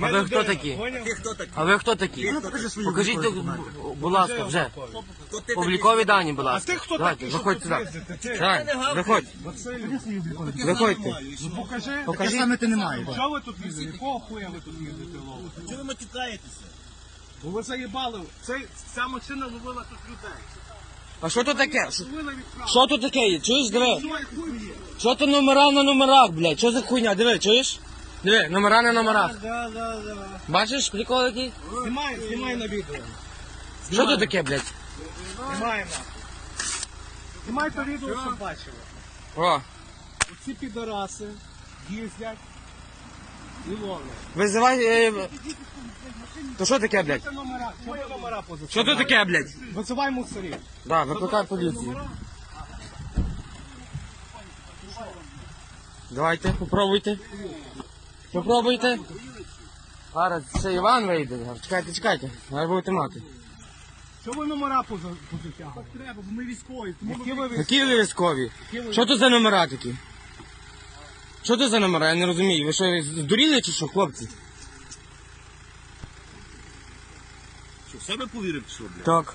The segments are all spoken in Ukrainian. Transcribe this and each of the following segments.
А ви хто такі? Ти хто такий? А ви хто такі? Ну, покажи свої Покажіть, облікові будь ласка, вже. Хто ти Облікові дані, будь ласка. А ти хто Давайте, такий, що виходь сюди. їздити? Ти? Давай, виходь, виходьте. ну покажи. Таке Покажіть. саме ти не маєш. Що ви тут їздите? Якого хуя ви тут їздите? Чого ви матюкаєтеся? Бо ви заїбали. Цей, ця машина ловила тут людей. А що тут таке? Що- Ловила. Що тут таке є? Чуєш, диви? Хуй є. Що тут номера на номерах, блядь? Що за хуйня? Диви, чуєш? Диви, номера на номерах. Да, да, да. Бачиш, прикол який? Знімай, знімай на відео. Що тут таке, блядь? Знімаємо. Знімай то відео, щоб бачили. О, Ці підараси їздять і ловлять. визивай... Е... То що таке, блядь? Це номера, позиції? Що тут таке, блядь? Визивай мусорів. Да, викликай поліцію. Давайте, попробуйте. Попробуйте. Зараз ще Іван вийде. Чекайте, чекайте. Ви будете мати. Що ви номера поза- позитягли? Треба, бо ми військові. Які ви військові? Які ви військові? Що тут за номера такі? Що тут за номера? Я не розумію. Ви що, здуріли чи що, хлопці? Що, в себе повірив, що, блядь? Так.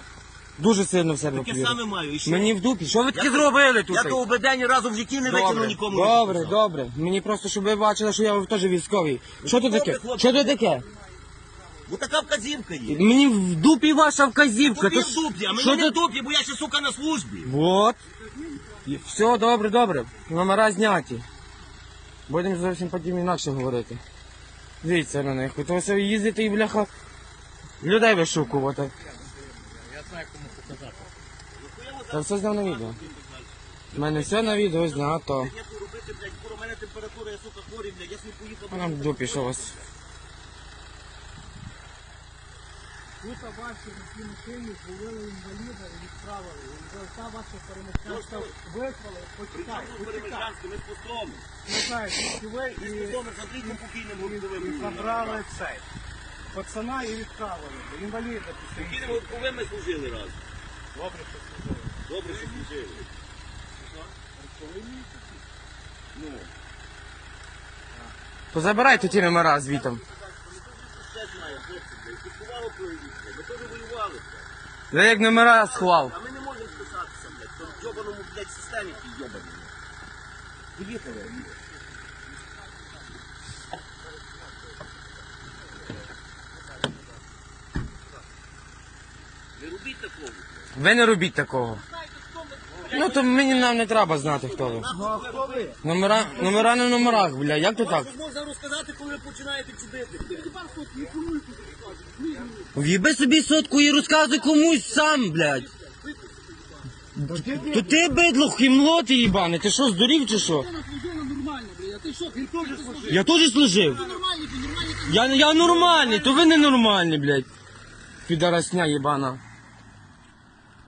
Дуже сильно в себе Таке повірив. саме маю. І що? Мені в дупі. Що ви таке Я- зробили тут? Я то ні разу в житті не викинув нікому. не добре, добре. Мені просто, щоб ви бачили, що я теж військовий. Що тут таке? хлопці. Що тут таке? Бо така вказівка є. Мені в дупі ваша вказівка. Тобі То в дупі, а що мені не в дупі, бо я ще, сука, на службі. Вот. І Все, добре, добре. Номера зняті. Будемо зовсім потім інакше говорити. Дивіться на них. То все їздити і бляха. Людей вишукувати. Знаю, кому показати. Та все зняв на відео. У мене все на відео знято. Я тут робити, блядь, скоро у мене температура, я, сука, хворий, блядь, я собі поїхав. А нам в дупі, що у вас. Тут ваші такі машині зловили інваліда і відправили. І та ваша перемогчанська визвали. Почекай, почекай. Перемежанський, ми з знаю, звідки ви Ми з і, постом, ми з Андрійком покійним і городовим. забрали цей. Пацана і відправили. Інваліда після. Покійним городовим ми служили разом. Добре, що служили. Добре, що служили. Ну, То забирайте ті номера звітом. все знає, хлопці, блядь. Слідкувало про. Ми теж воювали, блядь. Я як номера сховав. А ми не можемо списатися, блядь, в тому йобаному, блядь, системі тій йобаній. Поїхали. Не такого. Ви не робіть такого. Ну то мені нам не треба знати, хто ви. Ну а хто ви? Номера, номера на номерах, бля, як то так? Можна розказати, коли ви починаєте чудити? В'їби собі сотку і розказуй комусь сам, блядь. То ти бидло хімло ти їбане, ти що, здурів чи що? Я теж служив. Я, я нормальний, то ви не нормальні, блядь. Підарасня їбана.